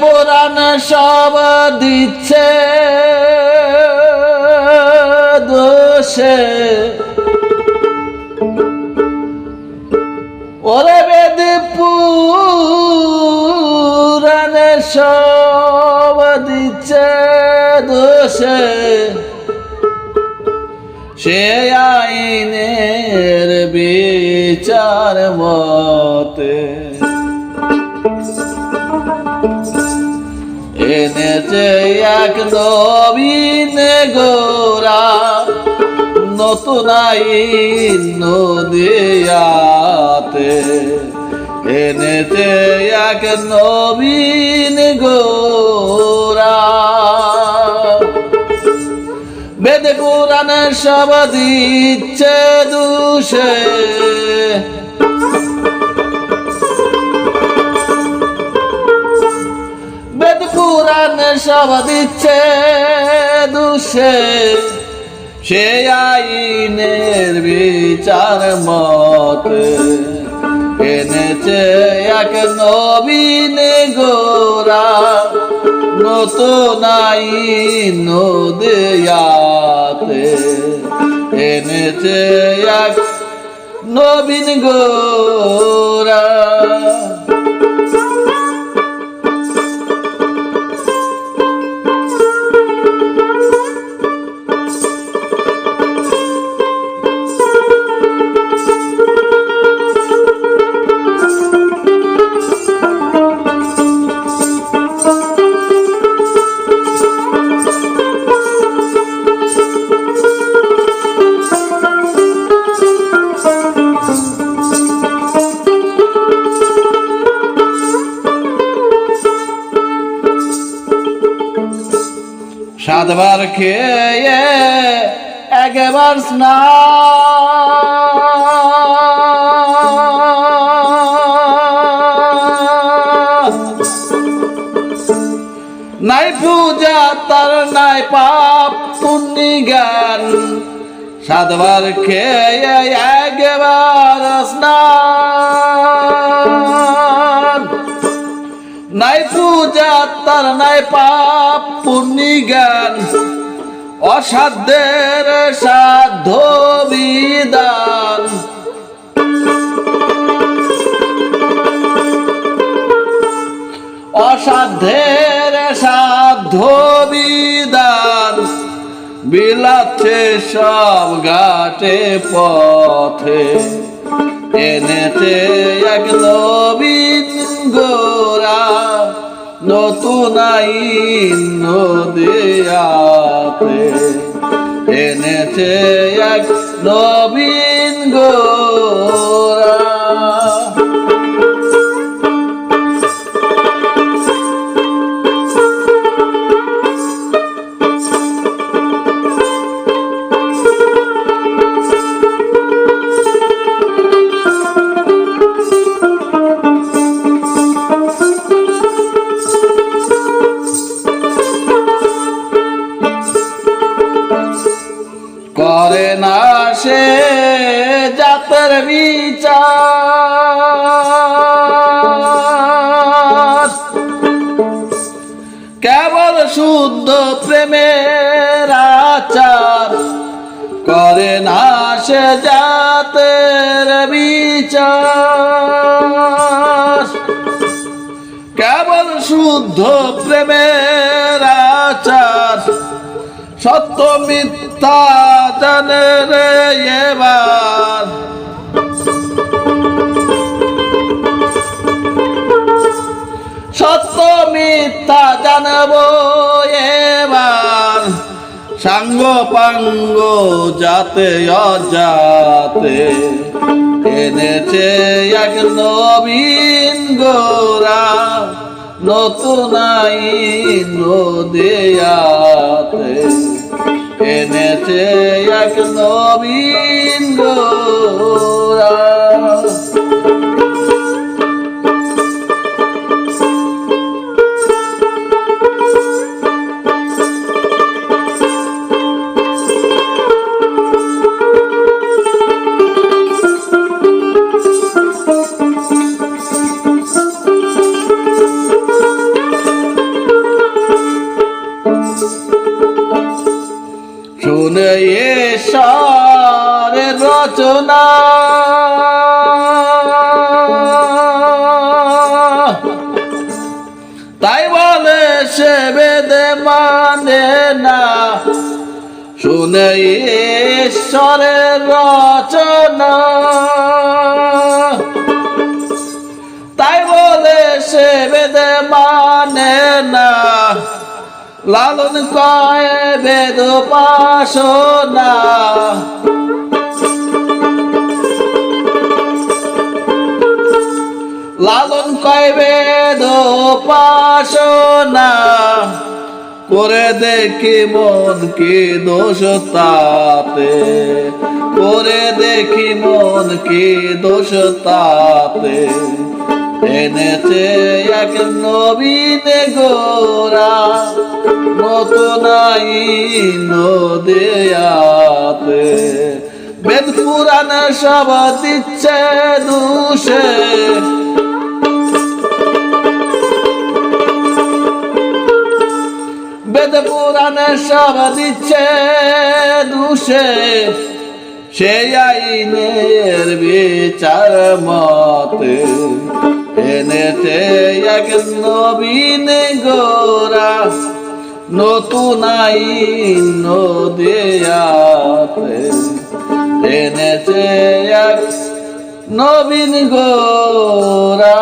পুরাণ সব দিচ্ছে দোষে। ওরে বেদ পুরাণ সব দিচ্ছে দোষে। সে আইনের বিচার মতে এনেছে এক নবীন গোরা নতুন নদিয়াতে এনেছে এক নবীন গোরা বেদ পুরাণ সব দিচ্ছে দুষে। পুরাণ সব দিচ্ছে দুষে। সে আইনের বিচার মতে এনেছে এক নবীন গোরা। নতুন আইন নদিয়াতে এনেছে এক নবীন গোরা। সাতবার খেয়ে একবার স্নান। নাই পূজা, তার নাই পাপ, পুণ্যি জ্ঞান। সাতবার খেয়ে একবার স্নান। নাই পাপ, পুণ্যি জ্ঞান। অসাধ্যের সাধ্য বিদান অসাধ্যের সাধ্য বিদান বিলাচ্ছে সব ঘাটে পথে। এনেছে এক নবীন গোরা নতুন আইন এনেছে এক নবীন করে না সে জাতের বিচার। কেবল শুদ্ধ প্রেমের আচার করে না সে জাতের বিচার। কেবল শুদ্ধ প্রেমের আচার, সত্য মিথ্যা জানে রে এবার। সত্য মিথ্যা জানব এবার। সাঙ্গ পাঙ্গ যাতে অজাতে। এনেছে এক নবীন গোরা নতুন আইন নদিয়াতে এনেছে এক নবীন গোরা শুনে ঈশ্বরের রচনা। তাই বলে সে বেদে মানে না। শুনে ঈশ্বরের রচনা। তাই বলে সে বেদে না লালন কয় বেদ পাশনা লালন কয় বেদ পাশনা করে দেখি মন কি দোষ তাতে। করে দেখি মন কি দোষ তাতে। এনেছে এক নবীন গোরা নতুন নদিয়াতে বেদ পুরাণ সব দিচ্ছে দুষে। বেদ পুরাণে সব দিচ্ছে দুষে। সেই আইনের বিচার মতে এনেছে এক নবীন গোরা নতুন আইন নদিয়াতে। এনেছে এক নবীন গোরা